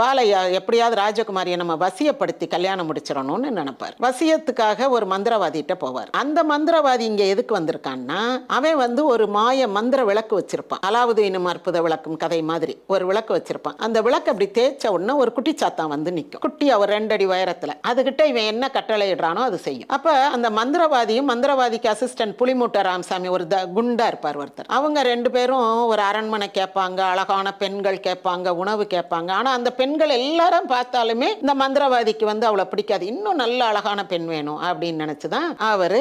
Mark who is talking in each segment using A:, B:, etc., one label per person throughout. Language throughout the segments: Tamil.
A: பாலையா எப்படியாவது ராஜகுமாரியை நம்ம வசியப்படுத்தி கல்யாணம் முடிச்சிடணும்னு நினைப்பார். வசியத்துக்காக ஒரு மந்திரவாதிகிட்ட போவார். அந்த மந்திரவாதி இங்க எதுக்கு வந்திருக்கான்னா அவன் வந்து ஒரு மாய மந்திர விளக்கு வச்சிருப்பான். அலாவுதீனும் அற்புத விளக்கும் கதை மாதிரி ஒரு விளக்கு வச்சிருப்பான். அந்த விளக்கு அப்படி தேய்ச்ச உடனே ஒரு குட்டி சாத்தான் வந்து நிற்கும் குட்டி அவர் ரெண்டடி உயரத்துல. அதுகிட்ட இவன் என்ன கட்டளையிடுறானோ அது செய்யும். அப்ப அந்த மந்திரவாதியும் மந்திரவாதிக்கு அசிஸ்டன்ட் புலிமூட்ட ராமசாமி ஒரு த குண்டா இருப்பார் ஒருத்தர். அவங்க ரெண்டு பேரும் ஒரு அரண்மனை கேட்பாங்க அழகான பெண்கள் கேட்பாங்க உணவு கேட்பாங்க. ஆனா அந்த பெண்கள் எல்லாரும் பார்த்தாலுமே இந்த மந்திரவாதிக்கு வந்து அவளை பிடிக்காது. இன்னும் நல்ல அழகான பெண் வேணும் அப்படின்னு நினைச்சுதான் அவரு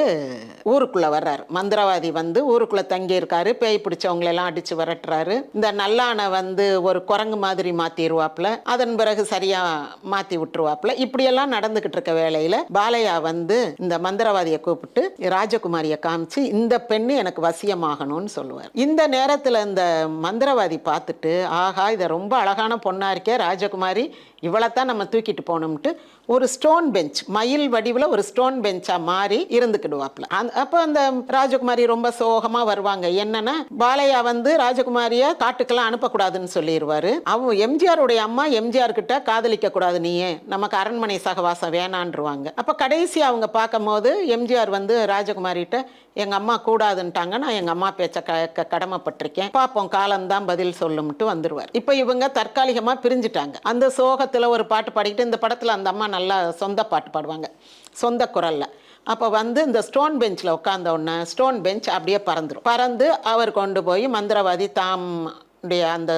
A: ஊருக்குள்ள வர்றாரு. மந்திரவாதி வந்து ஊருக்குள்ள தங்கி இருக்காரு பேய் பிடிச்சவங்களை எல்லாம் அடிச்சு விரட்டுறாரு. இந்த நல்லான வந்து ஒரு குரங்கு மாதிரி மாற்றிடுவாப்புல அதன் பிறகு சரியா மாத்தி விட்டுருவாப்புல. இப்படியெல்லாம் நடந்துகிட்டு இருக்க வேலையில பாலையா வந்து இந்த மந்திரவாதியை கூப்பிட்டு ராஜகுமாரியை காமிச்சு இந்த பெண்ணு எனக்கு வசியமாகணும்னு சொல்லுவார். இந்த நேரத்துல இந்த மந்திரவாதி பார்த்துட்டு ஆஹா இதை ரொம்ப அழகான பொண்ணா இருக்கே ராஜகுமாரி இவ்வளோத்தான் நம்ம தூக்கிட்டு போகணும்ட்டு ஒரு ஸ்டோன் பெஞ்ச் மயில் வடிவில் ஒரு ஸ்டோன் பெஞ்சா மாறி இருந்துக்கிடுவாப்ல அந்த அப்போ அந்த ராஜகுமாரி ரொம்ப சோகமாக வருவாங்க. என்னன்னா பாலையா வந்து ராஜகுமாரியை காட்டுக்கெல்லாம் அனுப்பக்கூடாதுன்னு சொல்லிடுவார் அவங்க எம்ஜிஆருடைய அம்மா எம்ஜிஆர் கிட்ட காதலிக்க கூடாது நீயே நமக்கு அரண்மனை சகவாசம் வேணான்றுவாங்க. அப்போ கடைசி அவங்க பார்க்கும் போது எம்ஜிஆர் வந்து ராஜகுமாரிகிட்ட எங்கள் அம்மா கூடாதுன்ட்டாங்க. நான் எங்கள் அம்மா பேச்சை க க- கடமைப்பட்டிருக்கேன். பார்ப்போம் காலம்தான் பதில் சொல்லும்ட்டு வந்துடுவார் இப்போ இவங்க தற்காலிகமாக பிரிஞ்சுட்டாங்க. அந்த சோகத்தில் ஒரு பாட்டு பாடிக்கிட்டு இந்த படத்தில் அந்த அம்மா நல்லா சொந்த பாட்டு பாடுவாங்க சொந்த குரலில். அப்போ வந்து இந்த ஸ்டோன் பெஞ்சில் உட்காந்த உடனே ஸ்டோன் பெஞ்ச் அப்படியே பறந்துடும் பறந்து அவர் கொண்டு போய் மந்திரவாதி தாம் உடைய அந்த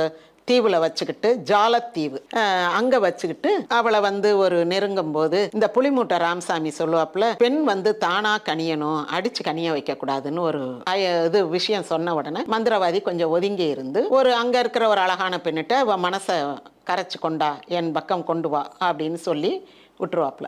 A: தீவுல வச்சுக்கிட்டு ஜாலத்தீவு அங்கே அங்க வச்சுக்கிட்டு அவளை வந்து ஒரு நெருங்கும் போது இந்த புளிமூட்டை ராமசாமி சொல்லுவாப்புல பெண் வந்து தானா கனியணும் அடிச்சு கனிய வைக்க கூடாதுன்னு ஒரு இது விஷயம் சொன்ன உடனே மந்திரவாதி கொஞ்சம் ஒதுங்கி இருந்து ஒரு அங்க இருக்கிற ஒரு அழகான பெண்ணிட்ட அவ மனசை கரைச்சி கொண்டா என் பக்கம் கொண்டு வா அப்படின்னு சொல்லி விட்டுருவாப்புல.